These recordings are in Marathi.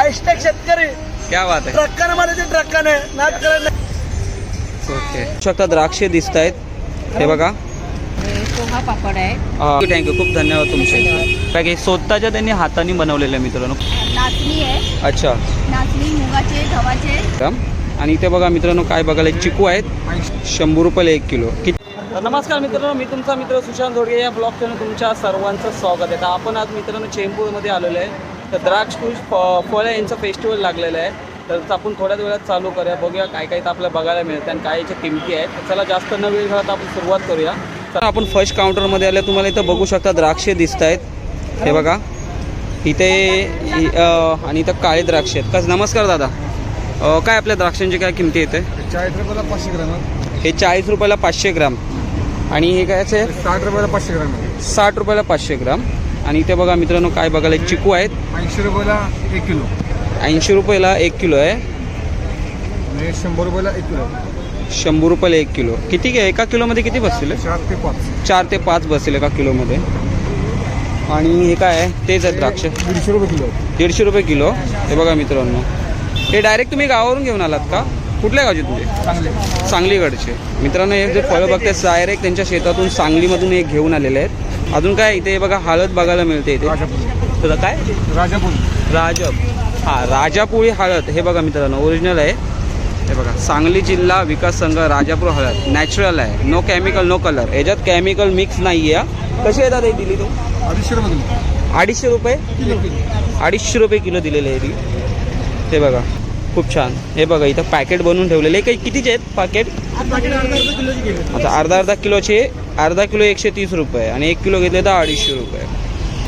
हॅशटॅग शेतकरी. क्या बात आहे. ट्रक्काने मारायचे ट्रक्काने नाच करायला ओके शकता द्राक्षे दिसत आहेत हे बघा. पोहा पापड आहे. थँक्यू खूप धन्यवाद तुमचे. काय की स्वतःच्या त्यांनी हाताने बनवलेलं आहे मित्रांनो. नाचणी आहे. अच्छा. नाचणी मुगाचे गव्हाचे. आणि इथे बघा मित्रांनो काय बघायला चिकू आहेत. शंभर रुपयाला एक किलो. तर नमस्कार मित्रांनो मी तुमचा मित्र सुशांत धोडगे या ब्लॉग चॅनल तुमच्या सर्वांचं स्वागत आहे. तर आपण आज मित्रांनो चेंबूरमध्ये आलेलो आहे. तर द्राक्ष फळं यांचं फेस्टिवल लागलेलं आहे. तर आपण थोड्याच वेळात चालू करूया बघूया काय काय तर आपल्याला बघायला मिळतं आणि काय याच्या किमती आहेत. चला जास्त न वेळ घालता आपण सुरुवात करूया. तर आपण फर्स्ट काउंटरमध्ये आले तुम्हाला इथं बघू शकता द्राक्षे दिसत आहेत हे बघा. इथे आणि इथं काळे द्राक्ष आहेत. कस नमस्कार दादा. काय आपल्या द्राक्षांची काय किमती येते चाळीस रुपयाला पाचशे ग्राम हे चाळीस रुपयाला पाचशे ग्राम. आणि हे काय आहे? साठ रुपयाला पाचशे ग्राम साठ रुपयाला पाचशे ग्राम. आणि इथे बघा मित्रांनो काय बघायला चिकू आहेत. ऐंशी रुपयाला एक किलो. ऐंशी रुपयाला एक किलो आहे. शंभर रुपयाला एक किलो. शंभर रुपयाला एक किलो. किती घे? एका किलोमध्ये किती बसतील? चार ते पाच. चार ते पाच बसतील एका किलोमध्ये. आणि हे काय आहे? तेच आहेत द्राक्ष. दीडशे रुपये किलो. दीडशे रुपये किलो. हे बघा मित्रांनो. हे डायरेक्ट तुम्ही गावावरून घेऊन आलात का? कुठल्या गावचे चांगले सांगलीकडचे. मित्रांनो हे जे फळं बघते डायरेक्ट त्यांच्या शेतातून सांगलीमधून हे घेऊन आलेले आहेत. अजून काय इथे बघा हळद बघायला मिळते इथे. तुझं काय? राजापूर. राजप. हा राजापुरी हळद. हे बघा मित्रांनो ओरिजिनल आहे. हे बघा सांगली जिल्हा विकास संघ राजापूर हळद. नॅचरल आहे. नो केमिकल नो कलर याच्यात केमिकल मिक्स नाही आहे कशी येतात हे दिली तू? अडीचशे रुपये अडीचशे रुपये? किलो अडीचशे रुपये किलो दिलेले आहे ती. हे बघा खूप छान. हे बघा इथं पॅकेट बनवून ठेवलेले. काही कितीचे आहेत? पॅकेट आता अर्धा अर्धा किलोचे अर्धा किलो एकशे तीस रुपये आणि एक किलो घेतले तर अडीचशे रुपये.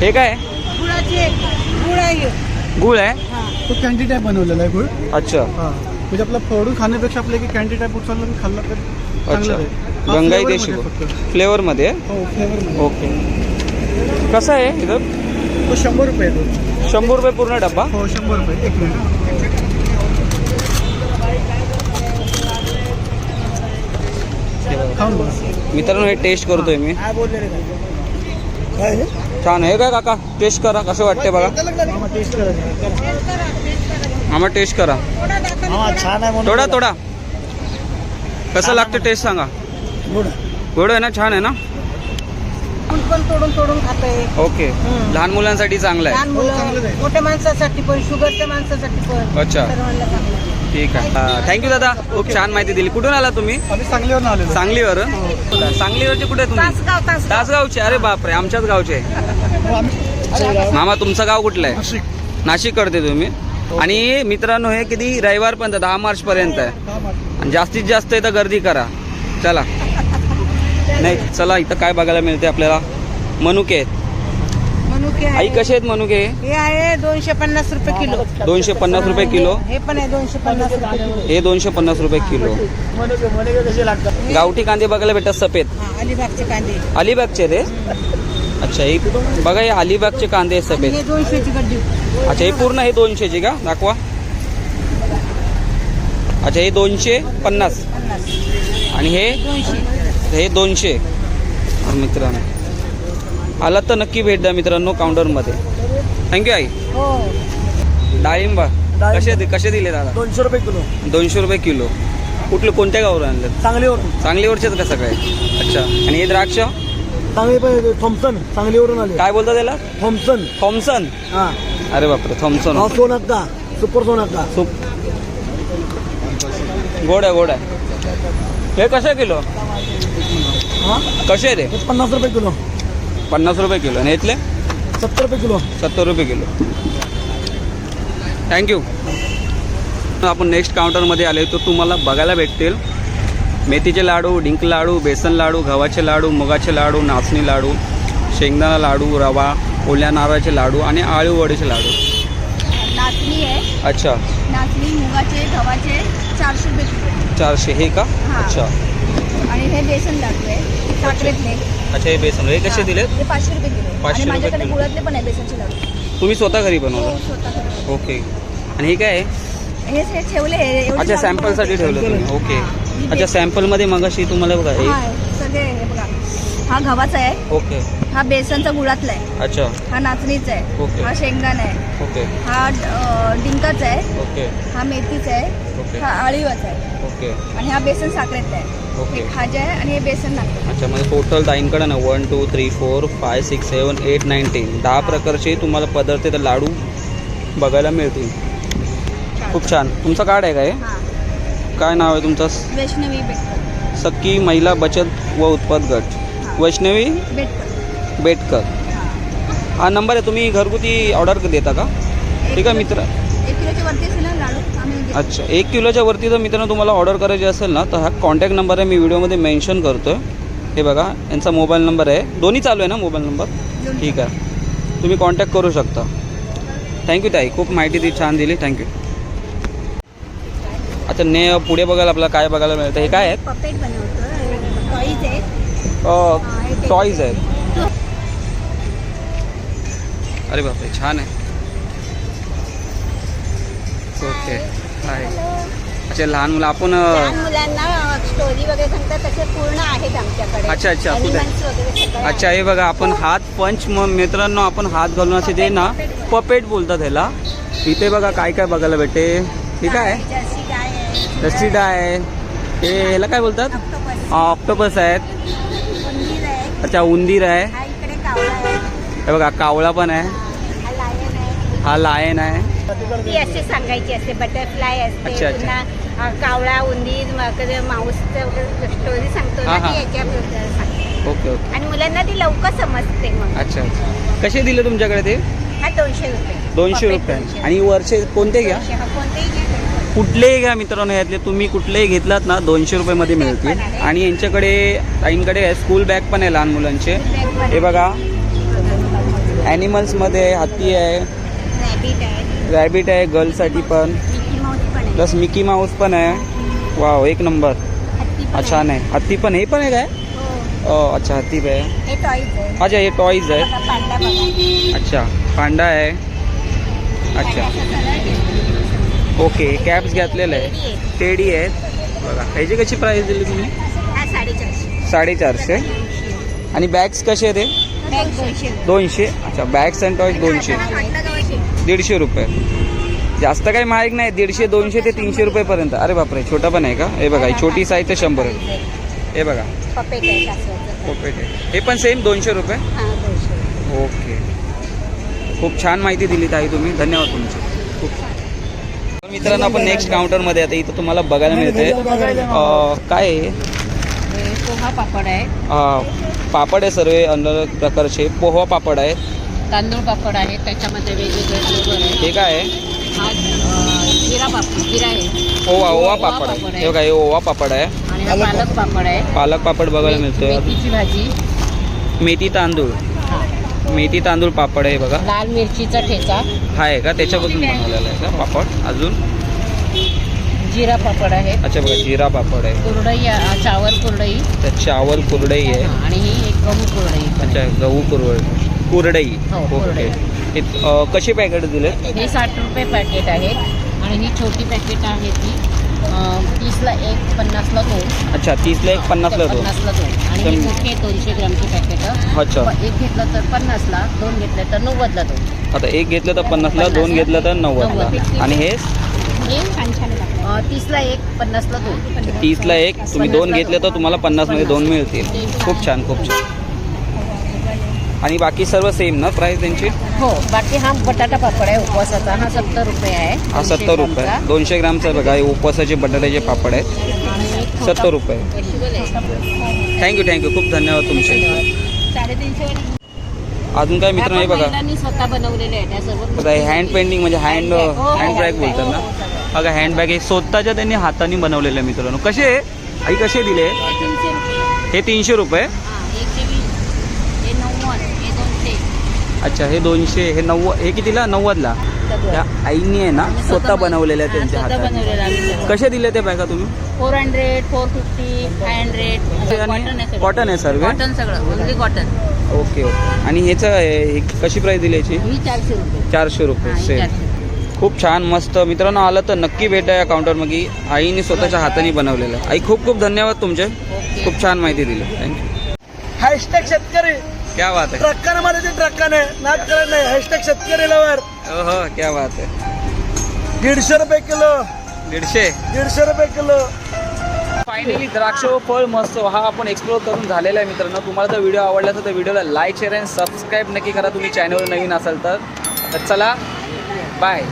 हे काय? गुळाचे गुळ आहे गुळ आहे? तो कॅन्डी टाईप बनवलेला आहे गुळ. अच्छा. हा. म्हणजे आपला फोडून खाण्यापेक्षा आपल्या की कॅन्डी टाईप उचलला मी खाल्ला तर चांगलं अच्छा. आहे. हा गंगाई flavor देशी मध्ये फक्त. फ्लेवरमध्ये हो फ्लेवर ओके. कसं आहे इथं तो शंभर रुपये आहे तो. शंभर रुपये पूर्ण डब्बा? हो शंभर रुपये. एक मिनिट खाऊन बघा मित्रांनो हे टेस्ट करतोय मी? छान आहे काय काका? टेस्ट करा कसं वाटते बघा. आम्हा टेस्ट करा. छान आहे म्हणून थोडा थोडा कसं लागतं टेस्ट सांगा. गुड आहे ना छान आहे ना? पण तोडून तोडून खाते ओके लहान मुलांसाठी चांगलं आहे. मोठ्या माणसासाठी पण शुगरच्या माणसासाठी पण अच्छा. ठीक आहे. थँक्यू दादा. खूप छान माहिती दिली. कुठून आला तुम्ही? आम्ही सांगलीवर आलेलो. सांगलीवर? सांगलीवरचे कुठे तुम्ही? तासगाव तासगाव. तासगावचे. अरे बापरे आमच्याच गावचे. हो, मामा तुमचं गाव कुठलं आहे? नाशिक. नाशिक करते तुम्ही आणि मित्रांनो हे किती? रविवारपर्यंत दहा मार्च पर्यंत आहे. हा, आणि जास्तीत जास्त इथं गर्दी करा. चला. नाही चला इथं काय बघायला मिळते आपल्याला? मनुके आहेत. मनुके आई कसे आहेत मनुके? हे आहे दोनशे पन्नास रुपये किलो. दोनशे पन्नास रुपये किलो? हे पण आहे दोनशे पन्नास रुपये किलो. हे दोनशे पन्नास रुपये किलो. गावठी कांदे बघायला भेटतात सफेद. हा अलिबागचे कांदे. अलिबागचे रे? अच्छा हे बघा हे अलिबागचे कांदे आहेत आणि सफेद हे दोनशेची गड्डी. अच्छा हे पूर्ण हे दोनशेचे का? दाखवा. अच्छा हे दोनशे पन्नास पन्नास. आणि हे? दोनशे. हे दोनशे. मित्रांनो आलात तर नक्की भेट द्या मित्रांनो काउंटरमध्ये. थँक्यू आई. हो. डाळिंब कसे दि- कसे दिले दादा? दोनशे रुपये किलो. दोनशे रुपये किलो. कुठलं कोणत्या गावावर आणलं सांगलीवर सांगलीवरचेच का सगळे? अच्छा. आणि हे द्राक्ष? सांगली पण थॉम्सन सांगलीवरून आले. काय बोलता त्याला? थॉम्सन थॉम्सन हा. अरे बापरे थॉम्सन हा सोनाक्का सुपर सोनाक्का सूप. गोड आहे गोड आहे. हे कसे किलो? हा? कसे हे पन्नास रुपये किलो. पन्नास रुपये किलो. आणि इथले? सत्तर रुपये किलो. सत्तर रुपये किलो. थँक्यू आपण नेक्स्ट काउंटरमध्ये आले तर तुम्हाला बघायला भेटतील. मेथीचे लाडू डिंक लाडू बेसन लाडू गव्हाचे लाडू मुगाचे लाडू नाचणी लाडू शेंगदाणा लाडू रवा ओल्या नारळाचे लाडू आणि आळू वडीचे लाडू. नाचणी आहे. अच्छा. नाचणी मुगाचे गव्हाचे चारशे रुपये किलो. चारशे हे का. अच्छा. आणि हे बेसन लाडू आहे. साखरेतले. अच्छा हे बेसन. हे कसे हा. हे पाचशे रुपये किलो. रुपये माझ्याकडे किलो. गुळातले पण आहे बेसनचे लाडू. तुम्ही स्वतः घरी हो बनवलं स्वतः करते. ओके. आणि हे काय आहे? हे हे ठेवले हे एवढे अच्छा लाडू सॅम्पलसाठी बनवते. ठेवलं तुम्ही. ओके. हा. अच्छा सॅम्पलमध्ये मगाशी तुम्हाला बघा हा, हे सगळे हे बघा. हा गव्हाचा आहे. ओके. हा बेसनचा गुळातला आहे. अच्छा. हा नाचणीचा ओके. आहे हा शेंगदाणा आहे. ओके. हा अ, डिंकाचा आहे. ओके. हा मेथीचा आहे. ओके. हा आळीवाचा आहे. ओके. आणि हा बेसन साखरेचा आहे. ओके. हे खाजा आहे आणि हे बेसन नागपूर अच्छा म्हणजे टोटल ताईंकडे ना one two three four five six seven eight nine ten दहा प्रकारचे तुम्हाला पदार्थ तर लाडू बघायला मिळतील. खूप छान. तुमचं कार्ड आहे का हे? हा. काय नाव आहे तुमचं? वैष्णवी बेटकर. सक्की महिला बचत व उत्पाद गट. वैष्णवी? बेटकर. बेटकर. हा. हा नंबर आहे तुम्ही घरगुती ऑर्डर देता का? ठीक आहे मित्र. एक किलोच्या वरती असेल ना लाडू? आम्ही देतो. अच्छा एक किलोच्या वरती जर मित्रांनो तुम्हाला ऑर्डर करायची असेल ना तर हा कॉन्टॅक्ट नंबर आहे मी व्हिडिओमध्ये मेन्शन करतो आहे हे बघा यांचा मोबाईल नंबर आहे. दोन्ही चालू आहे ना मोबाईल नंबर ठीक आहे. तुम्ही कॉन्टॅक्ट करू शकता. थँक्यू ताई. खूप माहिती दी छान दिली. थँक्यू अच्छा ने पुढे बघायला आपल्याला काय बघायला मिळतं? हे काय आहेत पपेट बनवतो टॉईज आहे. टॉईज आहेत अरे बापरे छान आहे. ओके. हाय अच्छा लहान मुलं आपण लहान अ, मुलांना स्टोरी वगैरे सांगतात तसे पूर्ण आहेत आमच्याकडे. अच्छा, अच्छा, कुठे? Animals वगैरे सगळं अच्छा हे बघा आपण हात पंच म- मित्रांनो आपण हात घालून असे ते ना पपेट बोलतात. ह्याला. इथे बघा काय काय बघायला भेटे हे काय? आहे? जर्सी गाय आहे. आहे. हे ह्याला काय बोलतात? ऑक्टोपस आहेत. उंदीर आहे. अच्छा उंदीर आहे. हा इकडे कावळा आहे. हे बघा कावळा पण आहे. हा लायन आहे. हा लायन आहे. ती अशी सांगायची असते बटरफ्लाय असते. पुन्हा कावळा उंदीर माऊस स्टोरी सांगतो ना. ती याच्याबद्दल सांगते. Okay okay. आणि मुलांना ती लवकर समजते मग. अच्छा कसे दिले तुमच्याकडे ते? हा दोनशे रुपये. दोनशे रुपये. आणि वरचे कोणते घ्या? हा, कोणतेही. कुठलेही घ्या मित्रांनो यातले. तुम्ही कुठलेही घेतलात ना दोनशे रुपयामध्ये मिळतील. आणि यांच्याकडे ताईंकडे आहे स्कूल बॅग पण आहे लहान मुलांचे. हे बघा. ॲनिमल्समध्ये हत्ती आहे. रॅबिट आहे गर्लसाठी पण. मिकी माऊस पण आहे. प्लस मिकी माऊस पण आहे. वाव एक नंबर हा. छान आहे. हत्ती पण हे पण आहे काय? अच्छा हत्ती पण आहे. हे टॉईज आहे. अच्छा हे टॉईज आहे. बघा, पांडा बघा. अच्छा पांडा आहे. अच्छा. ओके कॅप्स घातलेलं आहे. टेडी आहे. टेडी आहेत बघा ह्याची कशी प्राईस दिली तुम्ही? हा साडेचारशे. आणि बॅग्स कसे ते दोनशे. अच्छा बॅग्स अँड टॉईज दोनशे. हा, दोनशे. दीडशे रुपये. जास्त काही महाग नाही दीडशे दोनशे ते तीनशे रुपयेपर्यंत. अरे बापरे छोटा पण आहे का? हे बघा ही छोटी साईज आहे शंभर आहे. हे बघा. पपेट आहे हे पण सेम दोनशे रुपये? हा, दोनशे. ओके. खूप छान माहिती दिली ताई तुम्ही. धन्यवाद तुमचे. खूप मित्रांनो आपण नेक्स्ट काउंटरमध्ये आता इथं तुम्हाला बघायला मिळते अं, काय आहे? हे पोहा पापड आहे. अं, पापड आहे सर्व अलग प्रकारचे. पोहा पापड आहेत तांदूळ पापड आहे त्याच्यामध्ये वेगवेगळे फ्लेवर आहे हे काय आहे? हा अ, जिरा पापड जिरा आहे. ओवा ओवा पापड आहे. हे बघा हे ओवा पापड आहे. आणि हा पालक पापड आहे. पालक पापड बघायला मिळतोय. मेथीची भाजी. मेथी तांदूळ. हा. मेथी तांदूळ पापड आहे बघा. लाल मिरचीचा ठेचा. हा आहे का? त्याच्यापासून बनवलेला आहे का पापड? अजून? जिरा पापड आहे. अच्छा बघा जिरा पापड आहे. कुरडई चावल कुरडई. त्यात चावल कुरडई आहे. आणि ही एक गहू कुरडई पण अच्छा आहे. गहू कुरवड कुरडई. हो, ओके. हे अ, कसे पॅकेट दिले हे साठ रुपये पॅकेट आहे आणि ही छोटी पॅकेट आहे ती अ, तीसला एक पन्नासला दोन. अच्छा तीसला एक पन्नासला दोन. पन्नासला दोन. आणि ही तर- मोठी आहे दोनशे ग्रामची पॅकेट अच्छा. एक घेतलं तर पन्नासला दोन घेतलं तर नव्वदला दोन. आता एक घेतलं तर पन्नासला दोन घेतलं तर नव्वदला. नव्वद. आणि हे? हे अ, तीसला एक पन्नासला दोन. तीसला एक तुम्ही दोन घेतले तर तुम्हाला पन्नासमध्ये दोन मिळतील. खूप छान खूप छान. आणि बाकी सर्व सेम ना प्राईस त्यांची? हो बाकी हा बटाटा पापड आहे उपवासाचा. हा सत्तर रुपये आहे. हा दोनशे सत्तर रुपये. ग्रामचा. दोनशे ग्रामचा बघा हे उपवासाचे बटाट्याचे पापड आहेत. सत्तर रुपये. थँक्यू थँक्यू खूप धन्यवाद तुमचे. साडेतीनशे. अजून काय मित्र नाही बघा. स्वतः बनवलेले आहे हे हँड पेंटिंग म्हणजे हँड हँड बॅग. बोलतात ना. बघा हँड बॅग हे स्वतःच्या त्यांनी हाताने बनवलेले आहे मित्रांनो. कसे आहे? आई कसे दिले? हे तीनशे रुपये हे तीनशे रुपये हा, एकशे वीस हे नव्वद हे दोनशे अच्छा हे दोनशे हे नव्वद हे कितीला? नव्वदला? त्या आईनी आहे ना स्वतः बनवलेल्या आहेत त्यांच्या स्वतः हाताने. बनवलेलं आम्ही कसे दिले ते बॅगा तुम्ही? Four hundred four fifty five hundred cotton आहे सर्व? कॉटन सगळं ओनली कॉटन ओके ओके. आणि ह्याचं कशी प्राईस दिली याची? चारशे रुपये. चारशे रुपये सेम खूप छान मस्त. मित्रांनो आलं तर नक्की भेटा या काउंटरमध्ये आईने स्वतःच्या हाताने बनवलेलं. आई खूप खूप धन्यवाद तुमचे. ओके. खूप छान माहिती दिली. थँक्यू हॅशटॅग शेतकरी. क्या बात आहे ट्रक्काने मारायचे ट्रक्काने नाच करत नाही हॅशटॅग शेतकरी लवर हो हो क्या बात आहे दीडशे रुपये किलो. दीडशे? दीडशे रुपये किलो. फायनली द्राक्ष व फळ मस्त हा आपण एक्सप्लोर करून झालेला आहे मित्रांनो. तुम्हाला जर व्हिडिओ आवडला तर व्हिडिओला लाईक शेअर आणि सबस्क्राईब नक्की करा. तुम्ही चॅनलवर नवीन असाल तर. तर चला बाय